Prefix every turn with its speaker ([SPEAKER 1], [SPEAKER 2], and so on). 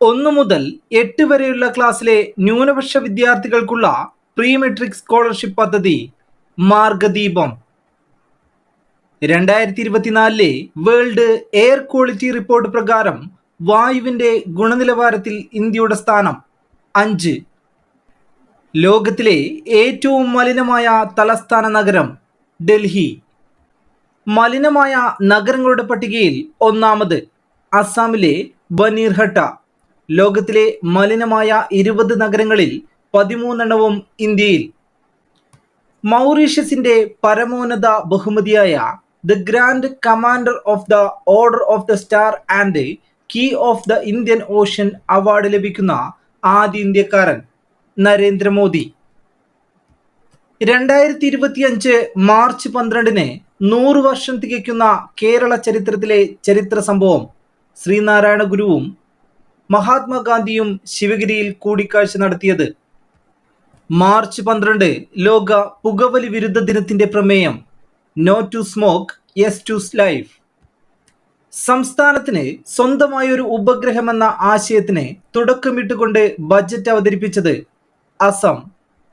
[SPEAKER 1] ഒന്നു മുതൽ എട്ട് വരെയുള്ള ക്ലാസ്സിലെ ന്യൂനപക്ഷ വിദ്യാർത്ഥികൾക്കുള്ള പ്രീ മെട്രിക് സ്കോളർഷിപ്പ് പദ്ധതി മാർഗദീപം. രണ്ടായിരത്തി ഇരുപത്തിനാലിലെ വേൾഡ് എയർ ക്വാളിറ്റി റിപ്പോർട്ട് പ്രകാരം വായുവിന്റെ ഗുണനിലവാരത്തിൽ ഇന്ത്യയുടെ സ്ഥാനം അഞ്ച്. ലോകത്തിലെ ഏറ്റവും മലിനമായ തലസ്ഥാന നഗരം ഡൽഹി. മലിനമായ നഗരങ്ങളുടെ പട്ടികയിൽ ഒന്നാമത് അസാമിലെ ബനീർഹട്ട. ലോകത്തിലെ മലിനമായ ഇരുപത് നഗരങ്ങളിൽ പതിമൂന്നെണ്ണവും ഇന്ത്യയിൽ. മൗറീഷ്യസിന്റെ പരമോന്നത ബഹുമതിയായ the grand commander of the order of the star and key of the Indian Ocean award ലഭിക്കുന്ന ആദ്യ ഇന്ത്യക്കാരൻ നരേന്ദ്രമോദി. രണ്ടായിരത്തി ഇരുപത്തിയഞ്ച് മാർച്ച് പന്ത്രണ്ടിന് നൂറ് വർഷം തികയ്ക്കുന്ന കേരള ചരിത്രത്തിലെ ചരിത്ര സംഭവം ശ്രീനാരായണ ഗുരുവും മഹാത്മാഗാന്ധിയും ശിവഗിരിയിൽ കൂടിക്കാഴ്ച നടത്തിയത്. മാർച്ച് പന്ത്രണ്ട് ലോക പുകവലി വിരുദ്ധ ദിനത്തിന്റെ പ്രമേയം no to smoke yes to life. സംസ്ഥാനത്തിന് സ്വന്തമായ ഒരു ഉപഗ്രഹം എന്ന ആശയത്തിന് തുടക്കമിട്ടുകൊണ്ട് ബജറ്റ് അവതരിപ്പിച്ചത് അസം.